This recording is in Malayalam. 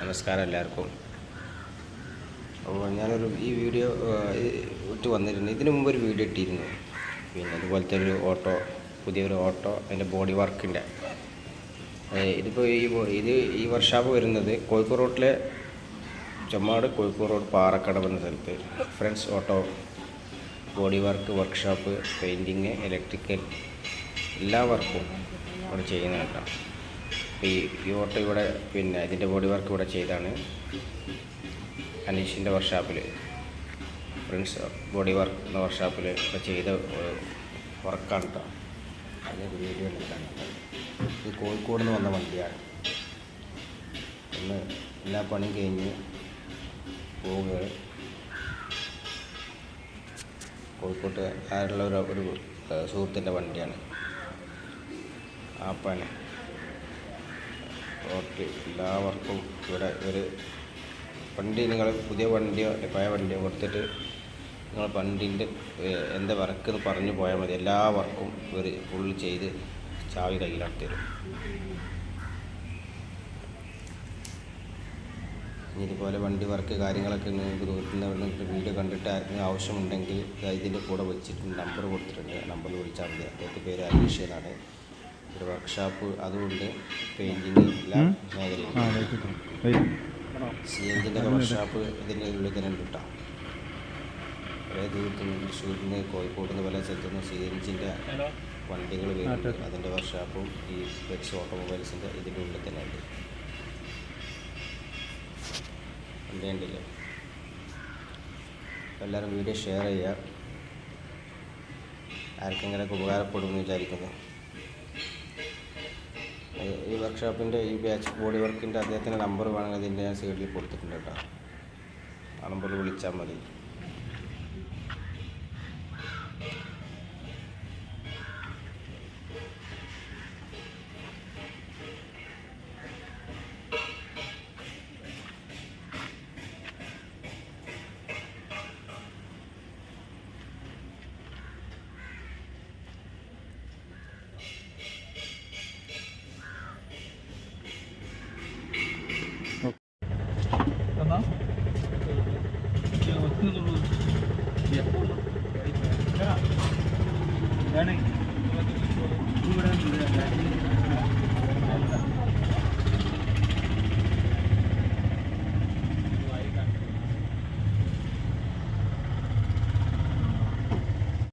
നമസ്കാരം എല്ലാവർക്കും. അപ്പോൾ ഞാനൊരു ഈ വീഡിയോ ഇട്ട് വന്നിരുന്നു. ഇതിനു മുമ്പ് ഒരു വീഡിയോ ഇട്ടിരുന്നു. പിന്നെ അതുപോലത്തെ ഒരു ഓട്ടോ പുതിയൊരു ഓട്ടോ അതിന്റെ ബോഡി വർക്കിന്റെ. ഇതിപ്പോൾ ഈ ഇത് ഈ വർക്ക്ഷോപ്പ് വരുന്നത് കോഴിക്കോട് റോട്ടിലെ ചമ്മാട് കോഴിക്കോട് റോഡ് പാറക്കടവ് എന്ന സ്ഥലത്ത്. Friends auto body work workshop painting electrical എല്ലാ വർക്കും അവിടെ ചെയ്യുന്നുണ്ടാവും ഈ ഓട്ടോ ഇവിടെ പിന്നെ ഇതിന്റെ ബോഡി വർക്ക് ഇവിടെ ചെയ്താണ്. അനീഷിന്റെ വർക്ക്ഷോപ്പിൽ പ്രിൻസ് ബോഡി വർക്ക് എന്ന വർക്ക്ഷോപ്പിൽ ഇവിടെ ചെയ്ത വർക്കാണ് കേട്ടോ അതിന്റെ വീഡിയോ എടുക്കാൻ ഇത് കോഴിക്കോട് നിന്ന് വന്ന വണ്ടിയാണ്. ഒന്ന് എല്ലാ പണിയും കഴിഞ്ഞ് പോവുക കോഴിക്കോട്ട് ആരുള്ള ഒരു ഒരു സുഹൃത്തിന്റെ വണ്ടിയാണ്. ആപ്പാണ് ഓക്കെ എല്ലാവർക്കും ഇവിടെ ഒരു വണ്ടി നിങ്ങൾ പുതിയ വണ്ടിയോ പഴയ വണ്ടിയോ കൊടുത്തിട്ട് നിങ്ങൾ വണ്ടീന്റെ എന്താ വർക്ക് എന്ന് പറഞ്ഞു പോയാൽ മതി. എല്ലാ വർക്കും ഒരു ഫുൾ ചെയ്ത് ചാവി കയ്യിലാക്കി തരും. ഇതുപോലെ വണ്ടി വർക്ക് കാര്യങ്ങളൊക്കെ നിങ്ങൾക്ക് നിങ്ങൾക്ക് വീഡിയോ കണ്ടിട്ട് ആർക്കെങ്കിലും ആവശ്യമുണ്ടെങ്കിൽ ഇതിന്റെ കൂടെ വെച്ചിട്ട് നമ്പർ കൊടുത്തിട്ടുണ്ട്. നമ്പറിൽ വിളിച്ചാൽ മതി. അദ്ദേഹത്തിന്റെ പേര് അനീഷ് എന്നാണ്. ഒരു വർക്ക്ഷോപ്പ് അതുകൊണ്ട് പെയിന്റിങ് എല്ലാ മേഖലയും സി വർക്ക്ഷോപ്പ് ഇതിന്റെ ഉള്ളിൽ തന്നെ ഉണ്ട് കേട്ടോ പല ദൂരത്തു നിന്ന് തൃശ്ശൂരിൽ നിന്ന് കോഴിക്കോട് നിന്ന് പല സ്ഥലത്തു നിന്ന് സി വണ്ടികൾ വരുന്നുണ്ട്. അതിന്റെ വർക്ക്ഷോപ്പും ഈ പെറ്റ്സ് ഓട്ടോമൊബൈൽസിന്റെ ഇതിന്റെ ഉള്ളിൽ തന്നെ ഉണ്ട്. വണ്ടി എല്ലാവരും വീഡിയോ ഷെയർ ചെയ്യുക. ആർക്കെങ്കിലൊക്കെ ഉപകാരപ്പെടുമെന്ന് വിചാരിക്കുന്നു. വർക്ക്ഷോപ്പിന്റെ ഈ ബാച്ച് ബോഡി വർക്കിന്റെ അദ്ദേഹത്തിന്റെ നമ്പർ വേണമെങ്കിൽ അതിന്റെ ഞാൻ സൈഡിൽ കൊടുത്തിട്ടുണ്ട് കേട്ടോ. ആ നമ്പറിൽ വിളിച്ചാൽ മതി. learning.